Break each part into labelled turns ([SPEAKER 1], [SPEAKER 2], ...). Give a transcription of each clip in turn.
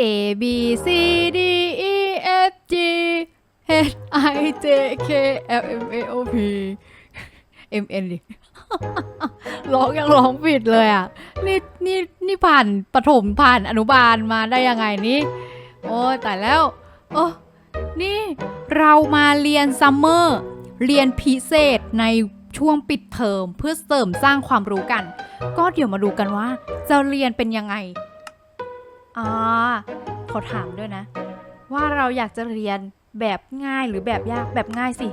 [SPEAKER 1] A B C D E F G H I J K L M A O P M N ดิร้องยังร้องผิดเลยอะ นี่นี่นี่ผ่านประถมผ่านอนุบาลมาได้ยังไงนี่ โอ้แต่แล้วโอ้นี่เรามาเรียนซัมเมอร์เรียนพิเศษในช่วงปิดเทอมเพื่อเสริมสร้างความรู้กัน ก็เดี๋ยวมาดูกันว่าจะเรียนเป็นยังไง อ่าขอถามด้วยนะ ว่าเราอยากจะเรียนแบบง่ายหรือแบบยากแบบง่ายสิ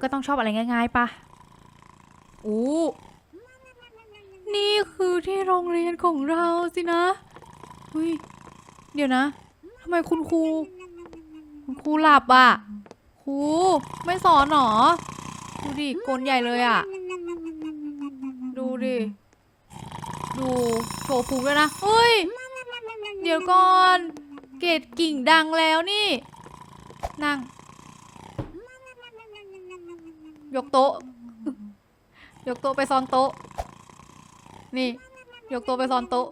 [SPEAKER 1] ก็ต้องชอบอะไรง่ายๆปะอู้นี่คือที่โรงเรียนของเราสินะเฮ้ยเดี๋ยวนะทำไมคุณครู คุณครูหลับอะครูไม่สอนหรอดูดิโกนใหญ่เลยอะ ดูดิ ดูโชว์ภูมิด้วยนะเฮ้ย เดี๋ยวก่อน เกตกิ่งดังแล้วนี่ นั่ง ยกโต๊ะ ยกโต๊ะไปซ้อนโต๊ะ นี่ ยกโต๊ะไปซ้อนโต๊ะ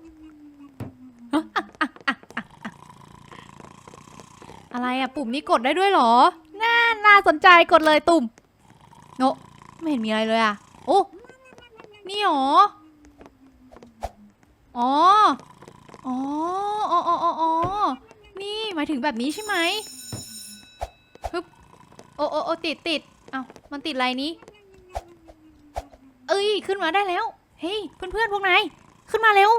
[SPEAKER 1] อะไรอะปุ่มนี้กดได้ด้วยเหรอ น่า น่าสนใจกดเลยตุ่มโนไม่เห็นมีอะไรเลยอะโอ้ นี่หรอ อ๋อ อ๋ออ๋ออ๋ออ๋อนี่หมายถึงแบบนี้ใช่ไหมฮึบโอ้โอ้โอติดติดเอ้ามันติดอะไรนี้ เอ้ย ขึ้นมาได้แล้ว เฮ้ย เพื่อนเพื่อนพวกนาย ขึ้นมาเร็ว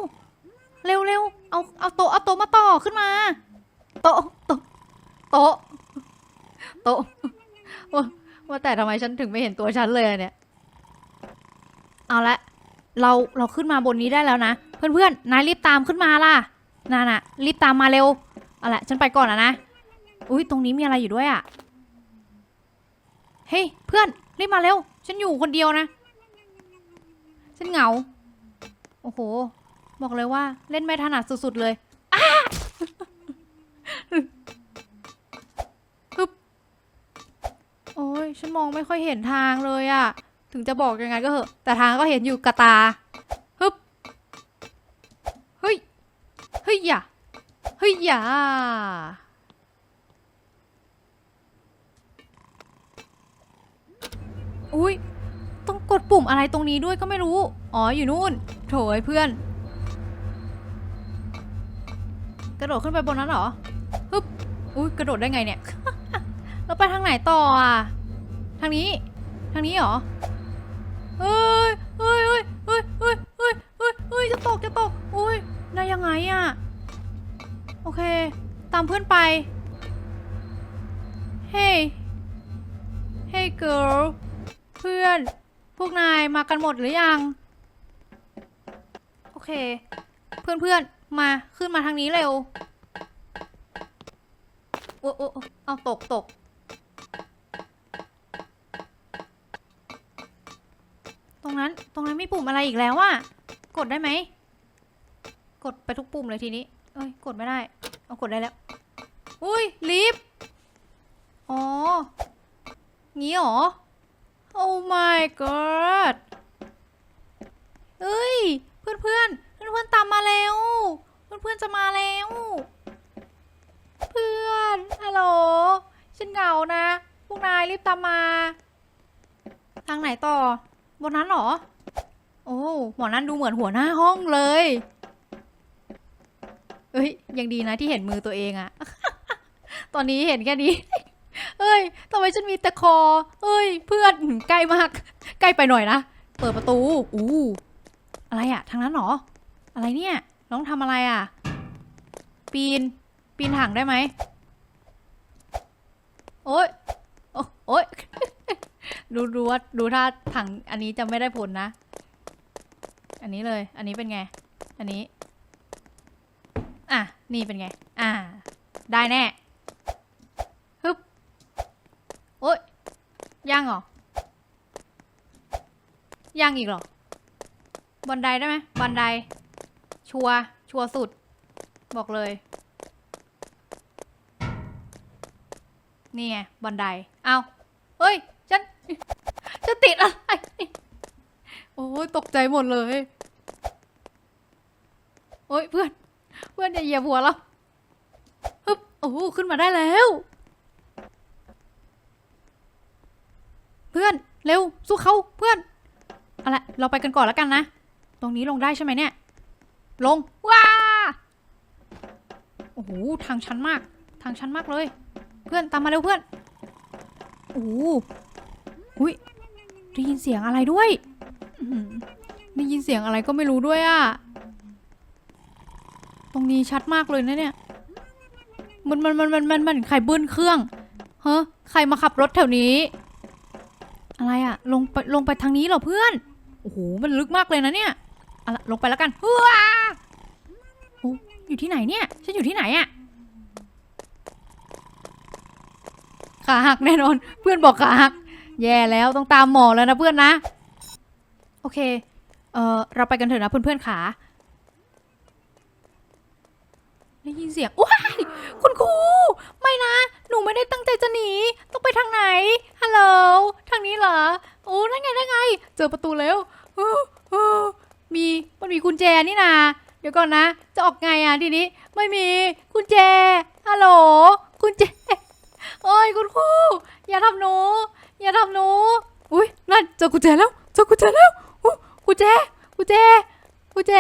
[SPEAKER 1] เร็วเร็วเอา เอาโต๊ะ เอาโต๊ะมาต่อขึ้นมา โต๊ะ โต๊ะ โต๊ะ โต๊ะว่าว่าแต่ทำไมฉันถึงไม่เห็นตัวฉันเลยเนี่ย เอาละ เราเราขึ้นมาบนนี้ได้แล้วนะ เพื่อนๆนายรีบตามขึ้นมาล่ะนาน่ะรีบตามมาเร็วเอาละฉันไปก่อนอะนะอุ้ยตรงนี้มีอะไรอยู่ด้วยอะเฮ้ยเพื่อนรีบมาเร็ว ฉันอยู่คนเดียวนะ ฉันเหงา โอ้โห บอกเลยว่าเล่นไม่ถนัดสุดๆเลยอ้าฮึบโอ้ยฉันมองไม่ค่อยเห็นทางเลยอะ ถึงจะบอกยังไงก็เหอะ แต่ทางก็เห็นอยู่กระตาฮึบเฮ้ย เฮ้ยอย่าเฮ้ยอย่าอุ้ยต้องกดปุ่มอะไรตรงนี้ด้วยก็ไม่รู้ อ๋ออยู่นู่น โถยเพื่อน กระโดดขึ้นไปบนนั้นเหรอฮึบอุ้ยกระโดดได้ไงเนี่ยแล้วไปทางไหนต่ออะ ทางนี้ ทางนี้เหรอ เฮ้ยเฮ้ยเฮ้ยเฮ้ยเฮ้ยเฮ้ยเฮ้ยเฮ้ยจะตกจะตกอุ้ยได้ยังไงอะโอเค ตามเพื่อนไป เฮ้ยเฮ้ย girl เพื่อน พวกนายมากันหมดหรือยัง โอเค เพื่อนเพื่อนมาขึ้นมาทางนี้เร็ว โอ้โอ้เอาตกตก รงนั้น ตรงนั้นมีปุ่มอะไรอีกแล้วอะกดได้ไหม กดไปทุกปุ่มเลยทีนี้ เอ้ย กดไม่ได้ เอากดได้แล้ว อุ้ยลิฟต์อ๋อ งี้เหรอ โอ้ my god เอ้ย เพื่อนเพื่อนเพื่อนเพื่อนตามมาแล้ว เพื่อนเพื่อนจะมาแล้ว เพื่อน ฮัลโหล ฉันเหงานะ พวกนายรีบตามมา ทางไหนต่อ บนนั้นเหรอ โอ้หมอนั้นดูเหมือนหัวหน้าห้องเลย เอ้ย ยังดีนะที่เห็นมือตัวเองอะ ตอนนี้เห็นแค่นี้ เอ้ยทำไมฉันมีแต่คอ เอ้ย เพื่อนใกล้มาก ใกล้ไปหน่อยนะ เปิดประตู อู้ อะไรอะทางนั้นเหรอ อะไรเนี่ย น้องทำอะไรอะปีน ปีนถังได้ไหม โอ๊ย โอ้โอ๊ย ดูดูว่าดูถ้าถังอันนี้จะไม่ได้ผลนะ อันนี้เลย อันนี้เป็นไง อันนี้ อะ นี่เป็นไง อ่า ได้แน่ฮึบโอ๊ยยังเหรอยังอีกเหรอ บันไดได้ไหมบันได ชัว ชัวสุด บอกเลย นี่ไง บันได เอาเฮ้ย ติดอะไร โอ้ยตกใจหมดเลย โอ้ยเพื่อน เพื่อนอย่าเหยียบหัวเราฮึปโอ้ขึ้นมาได้แล้ว เพื่อนเร็วสู้เขาเพื่อนเอาละเราไปกันก่อนแล้วกันนะ ตรงนี้ลงได้ใช่ไหมเนี่ย ลง ว้า โอ้โห ทางชันมาก ทางชันมากเลย เพื่อนตามมาเร็วเพื่อน โอ้โหอุ้ย ได้ยินเสียงอะไรด้วยอื้อหือได้ยินเสียงอะไรก็ไม่รู้ด้วยอะตรงนี้ชัดมากเลยนะเนี่ย มันมันมันมันมันมันใครเบิ้ลเครื่องเฮ้ใครมาขับรถแถวนี้ อะไรอะลงไปลงไปทางนี้เหรอเพื่อน โอ้โห มันลึกมากเลยนะเนี่ยเอาละลงไปแล้วกันว้าโอ้อยู่ที่ไหนเนี่ย ฉันอยู่ที่ไหนอะขาหักแน่นอน เพื่อนบอกขาหัก แย่แล้วต้องตามหมอแล้วนะเพื่อนนะ โอเค เออเราไปกันเถอะนะเพื่อนๆขาได้ยินเสียงว้ายคุณครู ไม่นะ หนูไม่ได้ตั้งใจจะหนี ต้องไปทางไหน ฮัลโหล ทางนี้เหรอ โอ้นั่นไงนั่นไง เจอประตูแล้วมี มันมีกุญแจนี่นา เดี๋ยวก่อนนะ จะออกไงอะทีนี้ ไม่มี กุญแจ ฮัลโหล กุญแจ โอ้ยคุณครู อย่าทำหนู อย่าทำหนู อุ้ยนั่นเจอกุญแจแล้ว เจอกุญแจแล้วอุ๊ยกุญแจ กุญแจ กุญแจ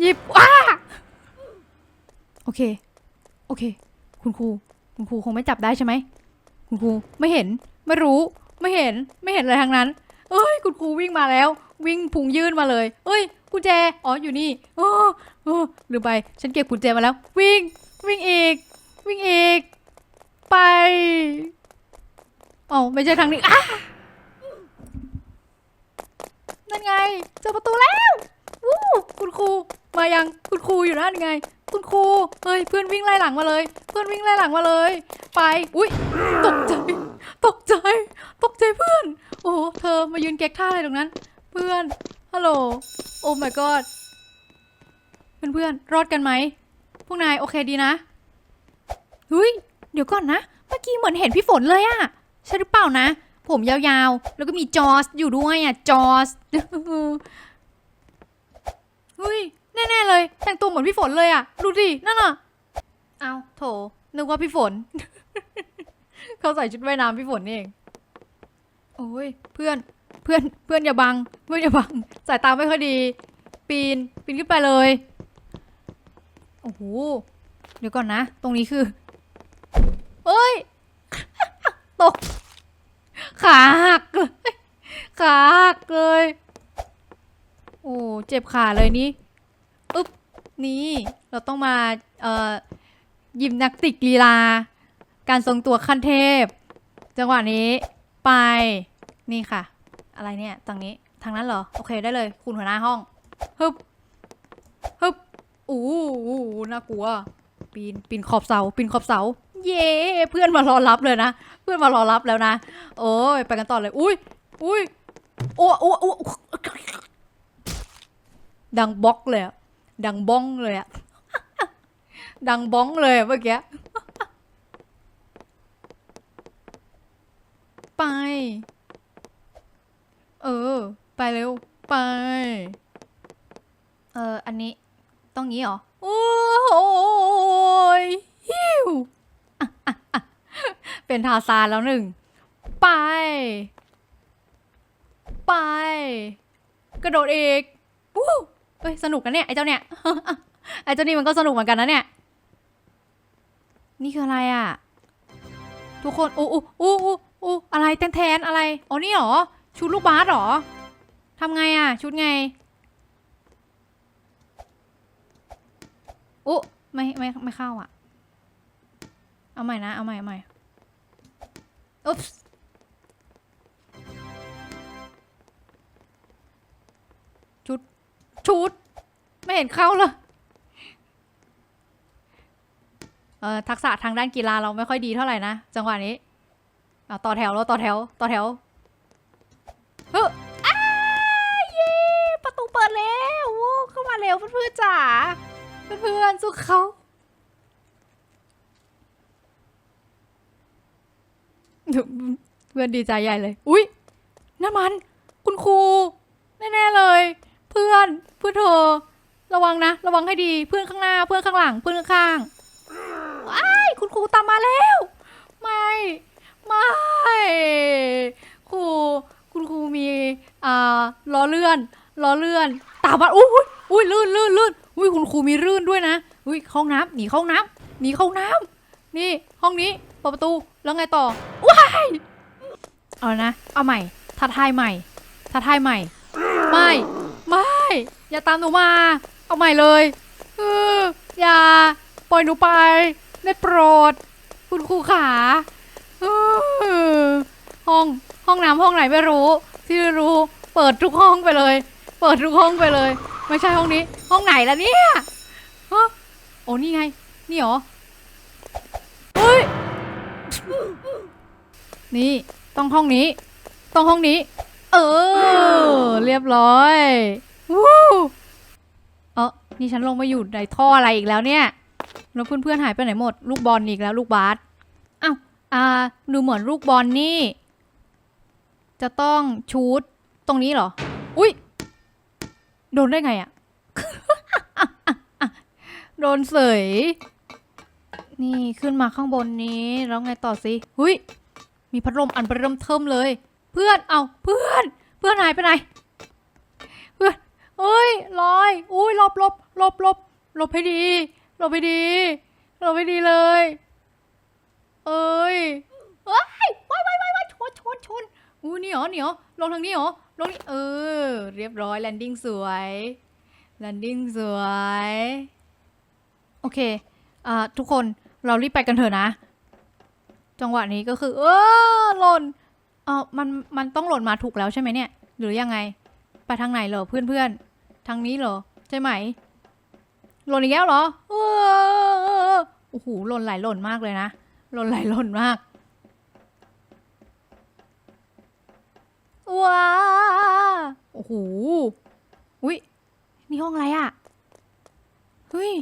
[SPEAKER 1] หยิบว้าโอเค โอเค คุณครู คุณครูคงไม่จับได้ใช่ไหม คุณครูไม่เห็น ไม่รู้ ไม่เห็น ไม่เห็นอะไรทั้งนั้น เอ้ย คุณครูวิ่งมาแล้ว วิ่งพุงยื่นมาเลย เอ้ย กุญแจ อ๋อ อยู่นี่โอ้โอ้ลืมไป ฉันเก็บกุญแจมาแล้ว วิ่ง วิ่งอีก วิ่งอีก ไป อ๋อไม่ใช่ทางนี้อ้านั่นไง เจอประตูแล้ววู้คุณครู มายังคุณครูอยู่นั่นไง คุณครูเฮ้ยเพื่อนวิ่งไล่หลังมาเลย เพื่อนวิ่งไล่หลังมาเลย ไปอุ้ยตกใจตกใจ ตกใจเพื่อน โอ้โหเธอมายืนเก๊กท่าอะไรตรงนั้น เพื่อนฮัลโหลโอ้ my god เพื่อนเพื่อนรอดกันไหมพวกนายโอเคดีนะเฮ้ยเดี๋ยวก่อนนะ เมื่อกี้เหมือนเห็นพี่ฝนเลยอะ ใช่หรือเปล่านะ ผมยาวๆ แล้วก็มีจอสอยู่ด้วยอะจอสเฮ้ย แน่ๆเลย แต่งตัวเหมือนพี่ฝนเลยอะดูดิ นั่นอะเอาโถ นึกว่าพี่ฝน เขาใส่ชุดว่ายน้ำพี่ฝนเอง โอ้ย เพื่อน เพื่อน เพื่อนอย่าบัง เพื่อนอย่าบัง สายตาไม่ค่อยดี ปีน ปีนขึ้นไปเลย โอ้โห เดี๋ยวก่อนนะ ตรงนี้คือ เอ้ย ตก ขาหักเลยขาหักเลย โอ้เจ็บขาเลยนี่อึ๊บนี่เราต้องมาเอ่อยิมนาสติกลีลา การทรงตัวขั้นเทพ จังหวะนี้ไปนี่ค่ะ อะไรเนี่ยตรงนี้ทางนั้นเหรอ โอเคได้เลย คุณหัวหน้าห้องฮึบฮึบอู้น่ากลัว ปีนปีนขอบเสาปีนขอบเสา เย้เพื่อนมารอรับเลยนะ เพื่อนมารอรับแล้วนะ โอ้ยไปกันต่อเลย อุ้ยอุ้ยโอ้โอ้โอ้ดังบล็อกเลยอะดังบ้องเลยอะดังบ้องเลยเมื่อกี้ไป เออ ไปเร็ว ไป เออ อันนี้ ต้องงี้เหรอ โอ้ยฮิวอะอะอะเป็น ทาซานแล้วหนึ่ง ไป ไป กระโดดอีกวู้เอ้ยสนุกนะเนี่ยไอ้เจ้าเนี่ย ไอ้เจ้านี่มันก็สนุกเหมือนกันนะเนี่ย นี่คืออะไรอะ ทุกคนอู้อู้อู้อู้อู้อะไรแทนแทนอะไร อ๋อนี่หรอ ชุดลูกบาสหรอทำไงอะ ชุดไงอุ๊ไม่ไม่ไม่เข้าอะ เอาใหม่นะ เอาใหม่เอาใหม่ อุ๊บชุด ชุด ไม่เห็นเข้าเลยเออทักษะทางด้านกีฬาเราไม่ค่อยดีเท่าไหร่นะ จังหวะนี้เอาต่อแถวแล้วต่อแถว ต่อแถวเฮ้ยอ้าเย้ประตูเปิดแล้วเข้ามาเร็วเพื่อนๆจ๋าเพื่อนๆสู้เขา เพื่อนดีใจใหญ่เลย อุ๊ยน้ำมัน คุณครูแน่ๆเลย เพื่อนเพื่อนเธอ ระวังนะ ระวังให้ดีเพื่อนข้างหน้า เพื่อนข้างหลัง เพื่อนข้างว้ายคุณครูตามมาแล้ว ไม่ ไม่ครูคุณครูมีอ่าล้อเลื่อนล้อเลื่อนตามมาอุ้ยอุ้ยลื่นลื่นลื่นอุ้ยคุณครูมีลื่นด้วยนะอุ้ยห้องน้ำหนีห้องน้ำหนีห้องน้ำนี่ห้องนี้เปิดประตู แล้วไงต่อ ว้าย เอานะ เอาใหม่ท้าทายใหม่ท้าทายใหม่ ไม่ ไม่ อย่าตามหนูมา เอาใหม่เลยเอออย่า ปล่อยหนูไป ได้โปรด คุณครูขาเออห้อง ห้องน้ำห้องไหนไม่รู้ ที่รู้ เปิดทุกห้องไปเลย เปิดทุกห้องไปเลย ไม่ใช่ห้องนี้ ห้องไหนล่ะเนี่ยฮะโอ้นี่ไง นี่หรอ นี่ต้องห้องนี้ ต้องห้องนี้ เออ เรียบร้อยวู้เออนี่ฉันลงมาอยู่ในท่ออะไรอีกแล้วเนี่ย แล้วเพื่อนๆหายไปไหนหมด ลูกบอลอีกแล้วลูกบาสอ้าวอ่าดูเหมือนลูกบอลนี่ จะต้องชูดตรงนี้เหรอ อุ้ยโดนได้ไงอะโดนเสย นี่ขึ้นมาข้างบนนี้ แล้วไงต่อสิหุยมีพัดลมอันเริ่มเทิมเลย เพื่อน เอาเพื่อน เพื่อนหายไปไหน เพื่อนเอ้ยลอยอุ้ยหลบหลบหลบหลบหลบให้ดีหลบให้ดีหลบให้ดีเลย เอ้ยเอ้ยว้ายว้ายว้ายว้ายชนชนชนอู้นี่เหรอนี่เหรอลงทางนี้เหรอลงนี่เออ เรียบร้อยแลนดิ้งสวยแลนดิ้งสวย โอเคอ่าทุกคน เรารีบไปกันเถอะนะ จังหวะนี้ก็คือ เออหล่นเออมันมันต้องหล่นมาถูกแล้วใช่ไหมเนี่ย หรือยังไง ไปทางไหนเหรอเพื่อนเพื่อนๆทางนี้เหรอใช่ไหม หล่นอีกแล้วเหรอเออโอ้โหหล่นหลายหล่นมากเลยนะหล่นหลายหล่นมากว้าโอ้โหอุ้ยนี่ห้องอะไรอะเฮ้ย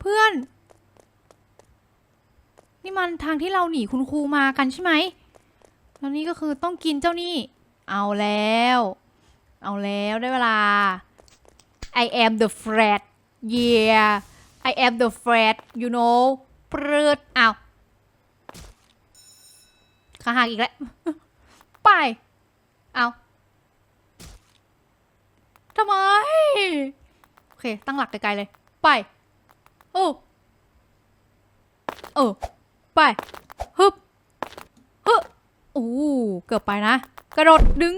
[SPEAKER 1] เพื่อน นี่มันทางที่เราหนีคุณครูมากันใช่ไหมแล้วนี่ก็คือต้องกินเจ้านี่ เอาแล้ว เอาแล้วได้เวลา I am the frat yeah I am the frat you know ปรืดอ้าวขาหักอีกแล้ว ไป เอาทำไม โอเค ตั้งหลักไกลๆเลย ไป โอ้ เออ ไปฮึบฮึบโอ้เกือบไปนะ กระโดดดึง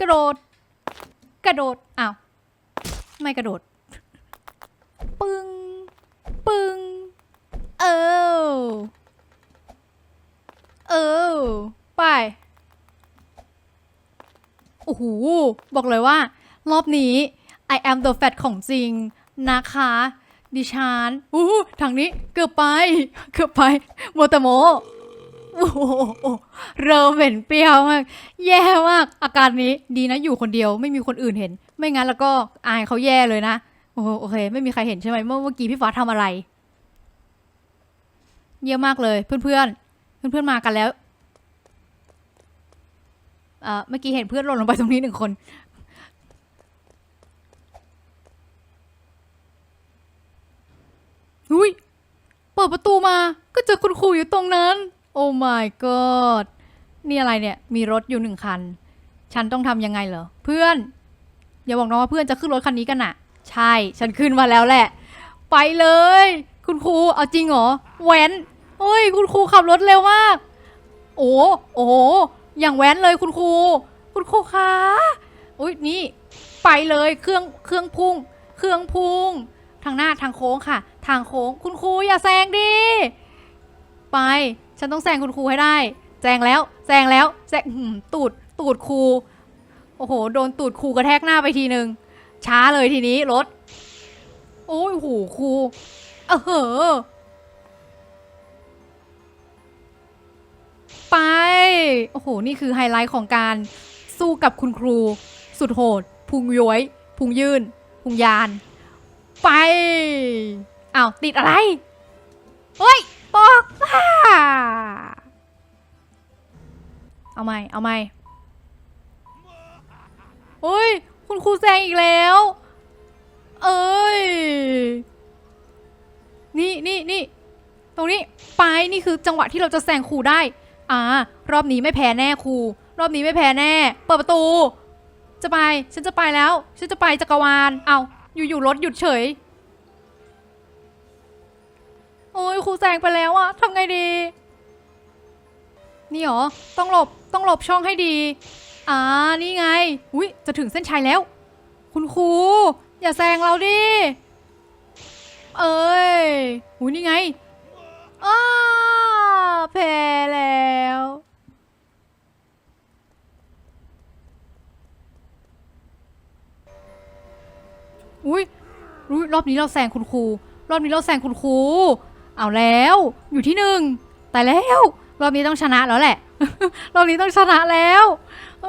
[SPEAKER 1] กระโดด กระโดดอ้าวไม่กระโดด ปึ้งปึ้งเออเออไปโอ้โหบอกเลยว่า รอบนี้ I am the fat ของจริงนะคะ ดิฉันอู้หูทางนี้เกือบไป เกือบไปโมตโมโอ้โหเริ่มเหม็นเปรี้ยวมาก แย่มาก อาการนี้ดีนะอยู่คนเดียวไม่มีคนอื่นเห็น ไม่งั้นแล้วก็อายเขาแย่เลยนะโอ้โอเค ไม่มีใครเห็นใช่ไหมเมื่อเมื่อกี้พี่ฟ้าทำอะไร เยี่ยมากเลยเพื่อนเพื่อนเพื่อนเพื่อนมากันแล้วอ่อเมื่อกี้เห็นเพื่อนหล่นลงไปตรงนี้หนึ่งคน อุ้ยเปิดประตูมาก็เจอคุณครูอยู่ตรงนั้น โอ้ my god นี่อะไรเนี่ย มีรถอยู่หนึ่งคัน ฉันต้องทำยังไงเหรอ เพื่อน อย่าบอกนะว่าเพื่อนจะขึ้นรถคันนี้กันอะใช่ ฉันขึ้นมาแล้วแหละ ไปเลย คุณครู เอาจริงเหรอแว้นโอ้ย คุณครูขับรถเร็วมาก โอ้โอ้อย่างแว้นเลยคุณครู คุณครูคะอุ้ยนี่ ไปเลย เครื่อง เครื่องพุ่ง เครื่องพุ่ง ทางหน้าทางโค้งค่ะ ทางโค้งคุณครูอย่าแซงดิไป ฉันต้องแซงคุณครูให้ได้แซงแล้วแซงแล้วแซงตูดตูดครูโอ้โหโดนตูดครูกระแทกหน้าไปทีนึง ช้าเลยทีนี้รถ โอ้ยโหครูเออเหอไป โอ้โห นี่คือไฮไลท์ของการสู้กับคุณครู สุดโหด พุงย้อยพุงยื่น พุงยาน ไป อ้าวติดอะไรเฮ้ยปอกอ่าเอาไหมเอาไหมเฮ้ย คุณครูแซงอีกแล้ว เอ้ย นี่นี่นี่ตรงนี้ไปนี่คือจังหวะที่เราจะแซงครูได้ อ่ารอบนี้ไม่แพ้แน่ครู รอบนี้ไม่แพ้แน่ เปิดประตู จะไป ฉันจะไปแล้ว ฉันจะไปจักรวาล เอาอยู่ๆรถหยุดเฉย โอ้ยครูแซงไปแล้วอะทำไงดี นี่หรอ ต้องหลบ ต้องหลบช่องให้ดี อ่า นี่ไง อุ้ยจะถึงเส้นชัยแล้ว คุณครู อย่าแซงเราดิ เอ้ยอุ้ยนี่ไงอ้าแพ้แล้วอุ้ยอุ๊ยรอบนี้เราแซงคุณครู รอบนี้เราแซงคุณครู เอาแล้ว อยู่ที่หนึ่งแต่แล้วรอบนี้ต้องชนะแล้วแหละ รอบนี้ต้องชนะแล้วเอ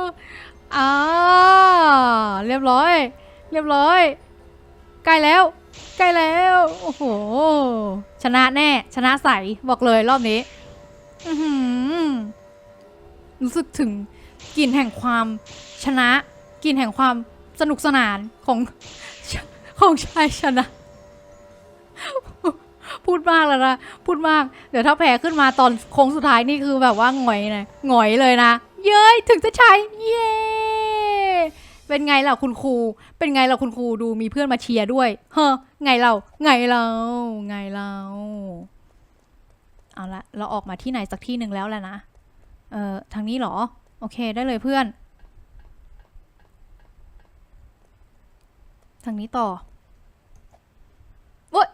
[SPEAKER 1] ออ่าเรียบร้อย เรียบร้อยใกล้แล้วใกล้แล้วโอ้โหชนะแน่ ชนะใสบอกเลยรอบนี้รู้สึกถึงกลิ่นแห่งความชนะกลิ่นแห่งความสนุกสนานของของชายชนะ พูดมากแล้วนะ พูดมาก เดี๋ยวถ้าแพ้ขึ้นมาตอนโค้งสุดท้ายนี่คือแบบว่าหงอยนะหงอยเลยนะ เย้ยถึงจะใช้ เย้เป็นไงล่ะคุณครู เป็นไงล่ะคุณครูดูมีเพื่อนมาเชียร์ด้วย เฮ้อไงเราไงเราไงเราเอาละเราออกมาที่ไหนสักที่หนึ่งแล้วแหละนะ เอ่อทางนี้เหรอ โอเคได้เลยเพื่อน ทางนี้ต่อโอ๊ย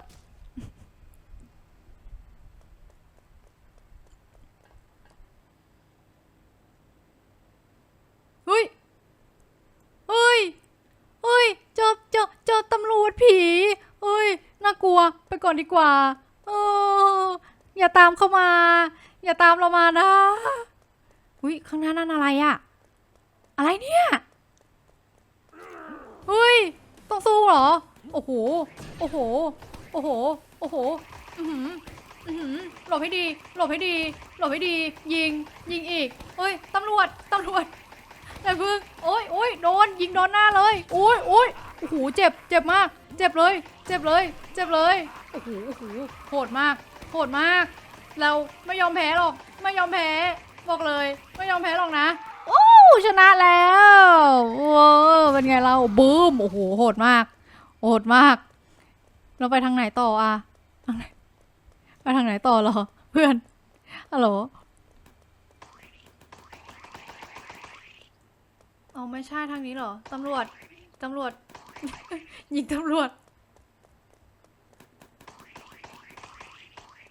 [SPEAKER 1] เฮ้ย เฮ้ยเฮ้ย เจอเจอเจอตำรวจผีเฮ้ย น่ากลัว ไปก่อนดีกว่า เออ อย่าตามเข้ามา อย่าตามเรามานะ อุ้ยข้างหน้านั่นอะไรอะอะไรเนี่ยเฮ้ย ต้องสู้เหรอ โอ้โห โอ้โห โอ้โห โอ้โห อือหือ อือหือ หลบให้ดี หลบให้ดี หลบให้ดี ยิง ยิงอีกเฮ้ย ตำรวจ ตำรวจ อย่าพึ่งโอ้ยโอ้ยโดนยิงโดนหน้าเลยโอ้ยโอ้ยโอ้โหเจ็บเจ็บมาก เจ็บเลย เจ็บเลย เจ็บเลยโอ้โหโอ้โหโหดมากโหดมาก เราไม่ยอมแพ้หรอก ไม่ยอมแพ้บอกเลย ไม่ยอมแพ้หรอกนะโอ้ชนะแล้วว้าวเป็นไงเราบูมโอ้โหโหดมากโหดมาก เราไปทางไหนต่ออะทางไหนไปทางไหนต่อเหรอ เพื่อนฮัลโหล เอไม่ใช่ทางนี้เหรอ ตำรวจ ตำรวจ ยิงตำรวจ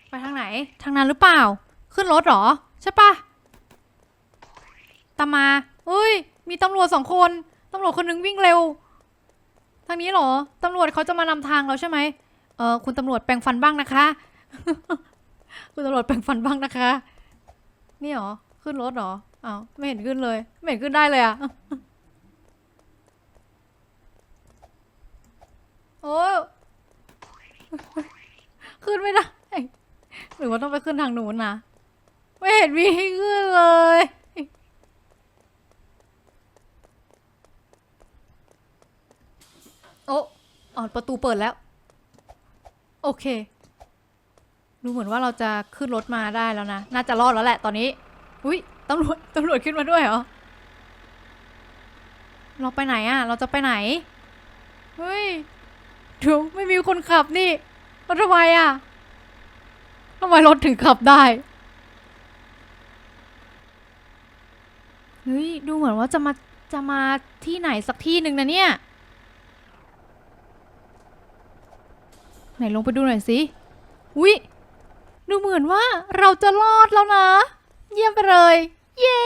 [SPEAKER 1] ไปทางไหน ทางนั้นหรือเปล่า ขึ้นรถเหรอ ใช่ปะตามมาเฮ้ย มีตำรวจสองคน ตำรวจคนหนึงวิ่งเร็ว ทางนี้เหรอ ตำรวจเขาจะมานำทางเราใช่ไหมเออคุณตำรวจแปลงฟันบ้างนะคะ คุณตำรวจแปลงฟันบ้างนะคะ นี่เหรอ ขึ้นรถเหรอ อ้าวไม่เห็นขึ้นเลย ไม่เห็นขึ้นได้เลยอะโอ้ขึ้นไม่ได้ หรือว่าต้องไปขึ้นทางนู้นนะไม่เห็นมีให้ขึ้นเลยโอ้อ๋อประตูเปิดแล้ว โอเค ดูเหมือนว่าเราจะขึ้นรถมาได้แล้วนะ น่าจะรอดแล้วแหละตอนนี้ อุ้ย ตำรวจตำรวจขึ้นมาด้วยเหรอ เราไปไหนอะเราจะไปไหน เฮ้ยเดี๋ยวไม่มีคนขับนี่แล้วทำไมอะทำไมรถถึงขับได้ เฮ้ย ดูเหมือนว่าจะมา จะมาที่ไหนสักที่หนึ่งนะเนี่ย ไหนลงไปดูหน่อยสิ อุ๊ย ดูเหมือนว่าเราจะรอดแล้วนะ เยี่ยมไปเลย เย้